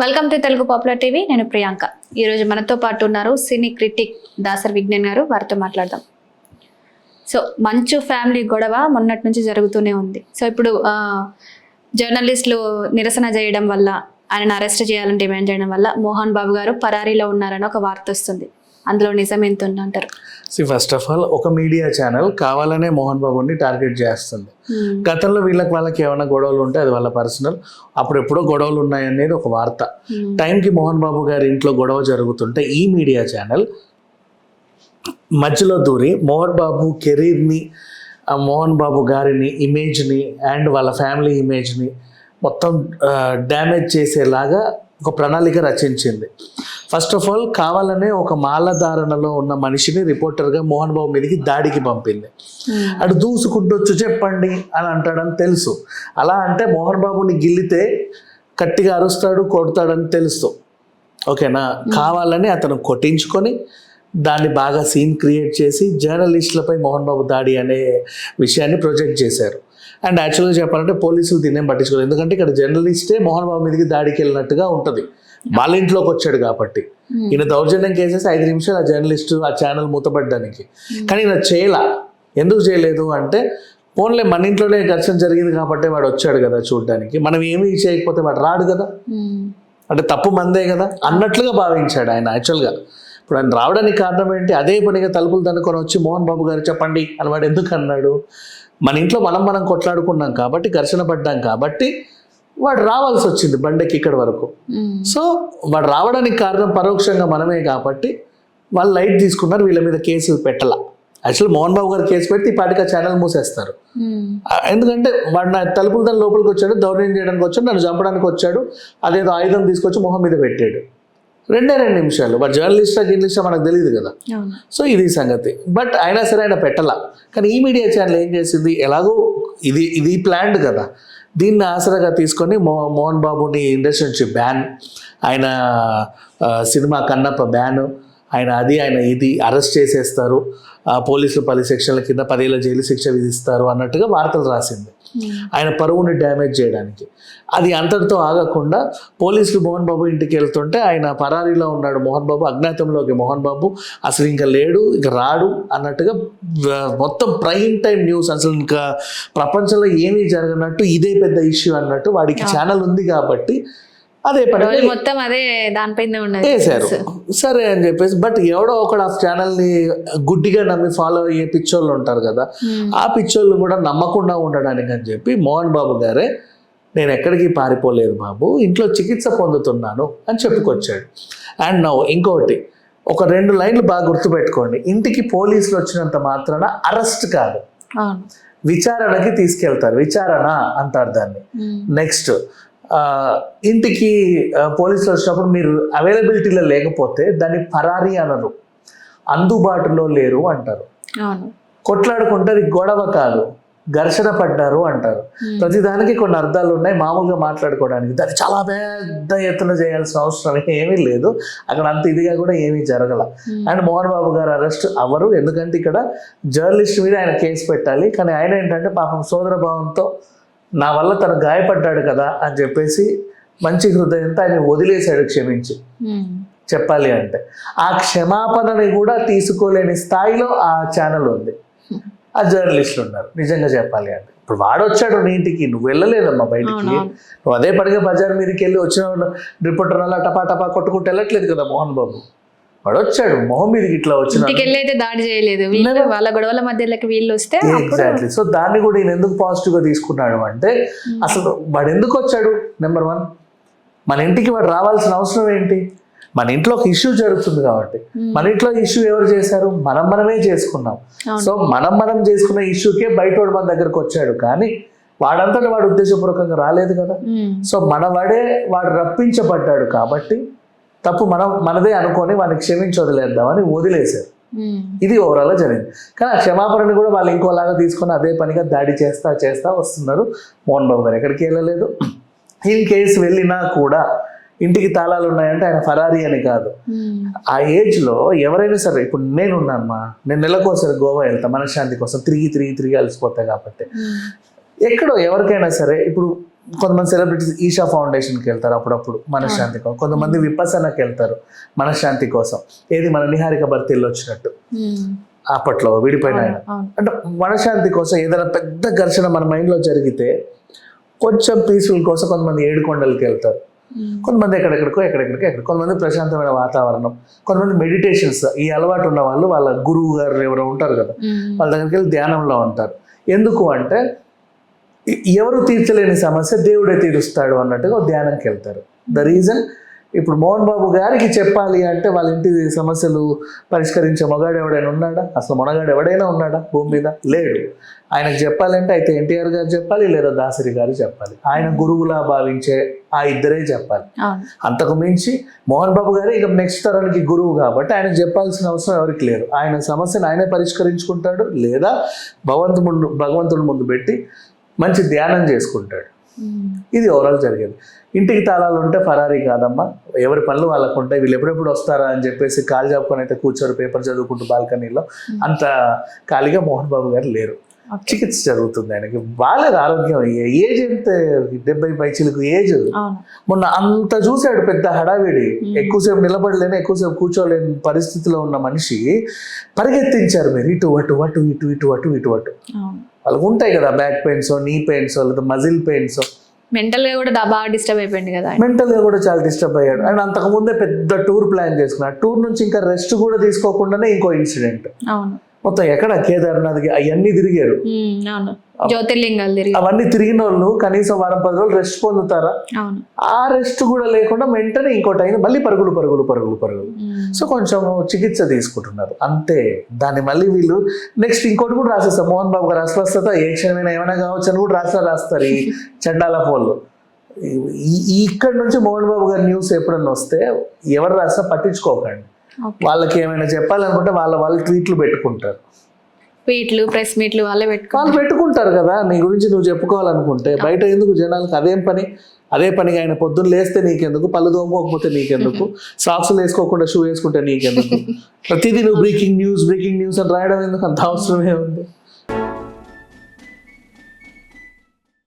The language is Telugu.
Welcome to Telugu popular TV. నేను ప్రియాంక. ఈరోజు మనతో పాటు ఉన్నారు సినీ క్రిటిక్ దాసర్ విజ్ఞాన్ గారు. వారితో మాట్లాడదాం. సో మంచు ఫ్యామిలీ గొడవ మొన్నటి నుంచి జరుగుతూనే ఉంది. సో ఇప్పుడు జర్నలిస్టులు నిరసన చేయడం వల్ల ఆయనను అరెస్ట్ చేయాలని డిమాండ్ చేయడం వల్ల మోహన్ బాబు గారు పరారీలో ఉన్నారని ఒక వార్త వస్తుంది. అందులో నిజం ఎంత ఉందంటారు సి ఫస్ట్ ఆఫ్ ఆల్ ఒక మీడియా ఛానల్ కావాలనే మోహన్ బాబుని టార్గెట్ చేస్తుంది. Hmm. గతంలో వీళ్ళకి వాళ్ళకి ఏమైనా గొడవలు ఉంటే అది వాళ్ళ పర్సనల్ అప్పుడు ఎప్పుడో గొడవలు ఉన్నాయనేది ఒక వార్త. Hmm. టైంకి మోహన్ బాబు గారి ఇంట్లో గొడవ జరుగుతుంటే ఈ మీడియా ఛానల్ మధ్యలో దూరి మోహన్ బాబు కెరీర్ని ఆ మోహన్ బాబు గారిని ఇమేజ్ని అండ్ వాళ్ళ ఫ్యామిలీ ఇమేజ్ని మొత్తం డ్యామేజ్ చేసేలాగా ఒక ప్రణాళిక రచించింది. ఫస్ట్ ఆఫ్ ఆల్ కావాలనే ఒక మాలధారణలో ఉన్న మనిషిని రిపోర్టర్గా మోహన్ బాబు మీదకి దాడికి పంపింది. Hmm. అటు దూసుకుంటొచ్చు చెప్పండి అని అంటాడని తెలుసు. అలా అంటే మోహన్ బాబుని గిల్లితే గట్టిగా అరుస్తాడు కొడతాడని తెలుసు. ఓకేనా? కావాలని అతను కొట్టించుకొని దాన్ని బాగా సీన్ క్రియేట్ చేసి జర్నలిస్టులపై మోహన్ బాబు దాడి అనే విషయాన్ని ప్రొజెక్ట్ చేశారు. అండ్ యాక్చువల్గా చెప్పాలంటే పోలీసులు దీన్నేం పట్టించుకోలేదు ఎందుకంటే ఇక్కడ జర్నలిస్టే మోహన్ బాబు మీదకి దాడికి వెళ్ళినట్టుగా ఉంటుంది. వాళ్ళ ఇంట్లోకి వచ్చాడు కాబట్టి. Hmm. ఈయన దౌర్జన్యం కేసేసి ఐదు నిమిషాలు ఆ జర్నలిస్ట్ ఆ ఛానల్ మూతపడ్డానికి కానీ ఈయన చేయలా. ఎందుకు చేయలేదు అంటే ఫోన్లే మన ఇంట్లోనే ఘర్షణ జరిగింది కాబట్టి వాడు వచ్చాడు కదా చూడడానికి. మనం ఏమీ చేయకపోతే వాడు రాడు కదా. Hmm. అంటే తప్పు మందే కదా అన్నట్లుగా భావించాడు ఆయన యాక్చువల్గా. ఇప్పుడు ఆయన రావడానికి కారణం ఏంటి? అదే పనిగా తలుపులు తనుకొని వచ్చి మోహన్ బాబు గారు చెప్పండి అని వాడు ఎందుకు అన్నాడు? మన ఇంట్లో మనం మనం కొట్లాడుకున్నాం కాబట్టి ఘర్షణ పడ్డాం కాబట్టి వాడు రావాల్సి వచ్చింది బండెక్కి ఇక్కడి వరకు. సో వాడు రావడానికి కారణం పరోక్షంగా మనమే కాబట్టి వాళ్ళు లైట్ తీసుకున్నారు వీళ్ళ మీద కేసులు పెట్టాల. యాక్చువల్ మోహన్ బాబు గారు కేసు పెడితే ఈ పాటికి ఆ ఛానల్ మూసేస్తారు. ఎందుకంటే వాడు నా తలుపులు దాని లోపలికి వచ్చాడు దౌర్జన్యం చేయడానికి వచ్చాడు నన్ను చంపడానికి వచ్చాడు అదేదో ఆయుధం తీసుకొచ్చి మొహం మీద పెట్టాడు. రెండే రెండు నిమిషాలు. వాడు జర్నలిస్టా గిర్నలిస్టా మనకు తెలియదు కదా. సో ఇది సంగతి. బట్ అయినా సరే ఆయన పెట్టాల. కానీ ఈ మీడియా ఛానల్ ఏం చేసింది? ఎలాగో ఇది ఇది ప్లాన్డ్ కదా. దీన్ని ఆసరాగా తీసుకొని మో మోహన్ బాబుని ఇండస్ట్రీ నుంచి బ్యాన్ ఆయన సినిమా కన్నప్ప బ్యాన్ ఆయన అది ఆయన ఇది అరెస్ట్ చేసేస్తారు. పోలీసులు పది సెక్షన్ల కింద పదేళ్ళ జైలు శిక్ష విధిస్తారు అన్నట్టుగా వార్తలు రాసింది. ఆయన పరువుని డ్యామేజ్ చేయడానికి. అది అంతటితో ఆగకుండా పోలీసులు మోహన్ బాబు ఇంటికి వెళ్తుంటే ఆయన పరారీలో ఉన్నాడు మోహన్ బాబు అజ్ఞాతంలోకి. మోహన్ బాబు అసలు ఇంకా లేడు ఇంకా రాడు అన్నట్టుగా మొత్తం ప్రైమ్ టైం న్యూస్ అసలు ఇంకా ప్రపంచంలో ఏమీ జరగనట్టు ఇదే పెద్ద ఇష్యూ అన్నట్టు వాడికి ఛానల్ ఉంది కాబట్టి అదే పని మొత్తం అదే దానిపైన వేశారు సరే అని చెప్పేసి బట్ ఎవడో ఒకడు ఆ ఛానల్ని గుడ్డిగా నమ్మి ఫాలో అయ్యే పిచ్చోళ్ళు ఉంటారు కదా. ఆ పిచ్చోళ్ళు కూడా నమ్మకుండా ఉండడానికి అని చెప్పి మోహన్ బాబు గారే నేను ఎక్కడికి పారిపోలేదు బాబు ఇంట్లో చికిత్స పొందుతున్నాను అని చెప్పుకొచ్చాడు. అండ్ నౌ ఇంకోటి ఒక రెండు లైన్లు బాగా గుర్తుపెట్టుకోండి. ఇంటికి పోలీసులు వచ్చినంత మాత్రాన అరెస్ట్ కాదు. విచారణకి తీసుకెళ్తారు. విచారణ అంటారు దాన్ని. నెక్స్ట్ ఇంటికి పోలీసులు వచ్చినప్పుడు మీరు అవైలబిలిటీలో లేకపోతే దాన్ని పరారీ అనరు. అందుబాటులో లేరు అంటారు. అవును. కొట్లాడుకుంటే అది గొడవ కాదు. ఘర్షణ పడ్డారు అంటారు. ప్రతిదానికి కొన్ని అర్థాలు ఉన్నాయి మామూలుగా మాట్లాడుకోవడానికి. దాన్ని చాలా పెద్ద ఎత్తున చేయాల్సిన అవసరం ఏమీ లేదు. అక్కడ అంత ఇదిగా కూడా ఏమీ జరగల. అండ్ మోహన్ బాబు గారు అరెస్ట్ అవ్వరు. ఎందుకంటే ఇక్కడ జర్నలిస్ట్ మీద ఆయన కేసు పెట్టాలి. కానీ ఆయన ఏంటంటే పాపం సోదర భావంతో నా వల్ల తను గాయపడ్డాడు కదా అని చెప్పేసి మంచి హృదయంతో ఆయన వదిలేశాడు క్షమించి. చెప్పాలి అంటే. ఆ క్షమాపణని కూడా తీసుకోలేని స్థాయిలో ఆ ఛానల్ ఉంది. ఆ జర్నలిస్టులు ఉన్నారు. నిజంగా చెప్పాలి అంటే. ఇప్పుడు వాడు వచ్చాడు నీ ఇంటికి నువ్వు వెళ్ళలేదమ్మా బయటికి. నువ్వు అదే పడిగా బజార్ మీదకి వెళ్ళి వచ్చిన రిపోర్టర్ అలా టపా టపా కొట్టుకుంటూ వెళ్ళట్లేదు కదా మోహన్ బాబు. వాడు వచ్చాడు మొహం మీదకి ఇట్లా వచ్చిన అయితే దాడి చేయలేదు. వీళ్ళు వాళ్ళ గొడవల మధ్యలోకి వీళ్ళు వస్తే ఎగ్జాక్ట్లీ సో దాన్ని కూడా ఈయన ఎందుకు పాజిటివ్గా తీసుకున్నాడు అంటే అసలు వాడు ఎందుకు వచ్చాడు? నెంబర్ వన్ మన ఇంటికి వాడు రావాల్సిన అవసరం ఏంటి? మన ఇంట్లో ఒక ఇష్యూ జరుగుతుంది కాబట్టి. Hmm. మన ఇంట్లో ఇష్యూ ఎవరు చేశారు? మనం మనమే చేసుకున్నాం. సో మనం మనం చేసుకున్న ఇష్యూకే బయట వాడు మన దగ్గరకు వచ్చాడు. కానీ వాడంతటా వాడు ఉద్దేశపూర్వకంగా రాలేదు కదా. Hmm. సో మన వాడే వాడు రప్పించబడ్డాడు కాబట్టి తప్పు మనం మనదే అనుకొని వాడిని క్షమించి వదిలేద్దామని వదిలేశారు. ఇది ఓవరాల్గా జరిగింది కానీ ఆ క్షమాపణని కూడా వాళ్ళు ఇంకోలాగా తీసుకొని అదే పనిగా దాడి చేస్తా చేస్తా వస్తున్నారు మోహన్ బాబు గారు ఎక్కడికి వెళ్ళలేదు ఇన్ కేసు వెళ్ళినా కూడా ఇంటికి తాళాలు ఉన్నాయంటే ఆయన ఫరారీ అని కాదు. ఆ ఏజ్లో ఎవరైనా సరే ఇప్పుడు నేనున్నానమ్మా నేను నెలకోసారి గోవా వెళ్తా మనశ్శాంతి కోసం తిరిగి తిరిగి తిరిగి అలసిపోతా కాబట్టి. ఎక్కడో ఎవరికైనా సరే ఇప్పుడు కొంతమంది సెలబ్రిటీస్ ఈషా ఫౌండేషన్కి వెళ్తారు అప్పుడప్పుడు మనశ్శాంతి కోసం. కొంతమంది విపసనకి వెళ్తారు మనశ్శాంతి కోసం. ఏది మన నిహారిక భర్తీలు వచ్చినట్టు. ఉమ్. అప్పట్లో విడిపోయిన అంటే మనశ్శాంతి కోసం ఏదైనా పెద్ద ఘర్షణ మన మైండ్లో జరిగితే కొంచెం పీస్ఫుల్ కోసం కొంతమంది ఏడు కొండలకి వెళ్తారు. ఉమ్. కొంతమంది ఎక్కడెక్కడికో ఎక్కడెక్కడికో ఎక్కడ కొంతమంది ప్రశాంతమైన వాతావరణం. కొంతమంది మెడిటేషన్స్ ఈ అలవాటు ఉన్న వాళ్ళు వాళ్ళ గురువు గారు ఎవరో ఉంటారు కదా. వాళ్ళ దగ్గరికి వెళ్ళి ధ్యానంలో ఉంటారు. ఎందుకు అంటే ఎవరు తీర్చలేని సమస్య దేవుడే తీరుస్తాడు అన్నట్టుగా ధ్యానంకి వెళ్తారు. ద రీజన్ ఇప్పుడు మోహన్ బాబు గారికి చెప్పాలి అంటే వాళ్ళ ఇంటి సమస్యలు పరిష్కరించే మగాడు ఎవడైనా ఉన్నాడా? అసలు మొనగాడు ఎవడైనా ఉన్నాడా భూమి మీద? లేడు. ఆయనకు చెప్పాలంటే అయితే ఎన్టీఆర్ గారు చెప్పాలి లేదా దాసరి గారు చెప్పాలి. ఆయన గురువులా భావించే ఆ ఇద్దరే చెప్పాలి. అంతకు మించి మోహన్ బాబు గారు ఇక నెక్స్ట్ తరానికి గురువు కాబట్టి ఆయనకు చెప్పాల్సిన అవసరం ఎవరికి లేదు. ఆయన సమస్యను ఆయనే పరిష్కరించుకుంటాడు లేదా భగవంతు ముందు భగవంతుడి ముందు పెట్టి మంచి ధ్యానం చేసుకుంటాడు. ఉమ్. ఇది ఓవరాల్ జరిగేది. ఇంటికి తాళాలు ఉంటే ఫరారీ కాదమ్మా. ఎవరి పనులు వాళ్ళకు ఉంటాయి. వీళ్ళు ఎప్పుడెప్పుడు వస్తారా అని చెప్పేసి కాలు చాపుకొని అయితే కూర్చోరు పేపర్ చదువుకుంటూ బాల్కనీలో అంత ఖాళీగా మోహన్ బాబు గారు లేరు. చికిత్స జరుగుతుంది ఆయనకి. బాగాలేదు ఆరోగ్యం ఏజ్ ఎంత? డెబ్బై పైచిలకు ఏజ్? మొన్న అంత చూశాడు పెద్ద హడావిడి. మ్మ్. ఎక్కువసేపు నిలబడలేని ఎక్కువసేపు కూర్చోలేని పరిస్థితిలో ఉన్న మనిషి పరిగెత్తించారు మీరు. ఇటు అటు అటు ఇటు ఇటు అటు ఇటు అటు. వాళ్ళకు ఉంటాయి కదా బ్యాక్ పెయిన్స్ నీ పెయిన్స్ లేదా మజిల్ పెయిన్స్ మెంటల్గా కూడా బాగా డిస్టర్బ్ అయిపోయింది కదా ఆయన. మెంటల్గా కూడా చాలా డిస్టర్బ్ అయ్యాడు. అండ్ అంతకు ముందే పెద్ద టూర్ ప్లాన్ చేసుకున్నాడు. టూర్ నుంచి ఇంకా రెస్ట్ కూడా తీసుకోకుండానే ఇంకో ఇన్సిడెంట్ అవును. మొత్తం ఎక్కడ కేదార్నాథ్కి అవన్నీ తిరిగారు. జ్యోతిర్లింగాలు అవన్నీ తిరిగిన వాళ్ళు కనీసం వారం పది రోజులు రెస్ట్ పొందుతారా? ఆ రెస్ట్ కూడా లేకుండా వెంటనే ఇంకోటి అయింది. మళ్ళీ పరుగులు పరుగులు పరుగులు పరుగులు. సో కొంచెం చికిత్స తీసుకుంటున్నారు. అంతే. దాన్ని మళ్ళీ వీళ్ళు నెక్స్ట్ ఇంకోటి కూడా రాసేస్తారు. మోహన్ బాబు గారు అస్వస్థత ఏ క్షణమైనా ఏమైనా కావచ్చు అని కూడా రాస్తారు రాస్తారు ఈ చండాల ఈ ఇక్కడ నుంచి మోహన్ బాబు గారి న్యూస్ ఎప్పుడన్నా వస్తే ఎవరు రాసినా పట్టించుకోకండి. వాళ్ళకి ఏమైనా చెప్పాలనుకుంటే వాళ్ళ వాళ్ళు ట్వీట్లు పెట్టుకుంటారు. ట్వీట్లు ప్రెస్ మీట్లు వాళ్ళే పెట్టుకో వాళ్ళు పెట్టుకుంటారు కదా నీ గురించి నువ్వు చెప్పుకోవాలనుకుంటే. బయట ఎందుకు జనాలకు అదేం పని? అదే పనిగా ఆయన పొద్దున్న లేస్తే నీకెందుకు? పళ్ళు తోముకోకపోతే నీకెందుకు? సాక్స్లు వేసుకోకుండా షూ వేసుకుంటే నీకెందుకు? ప్రతిదీ నువ్వు బ్రేకింగ్ న్యూస్ బ్రేకింగ్ న్యూస్ అని రాయడం ఎందుకు అంత అవసరమే ఉంది?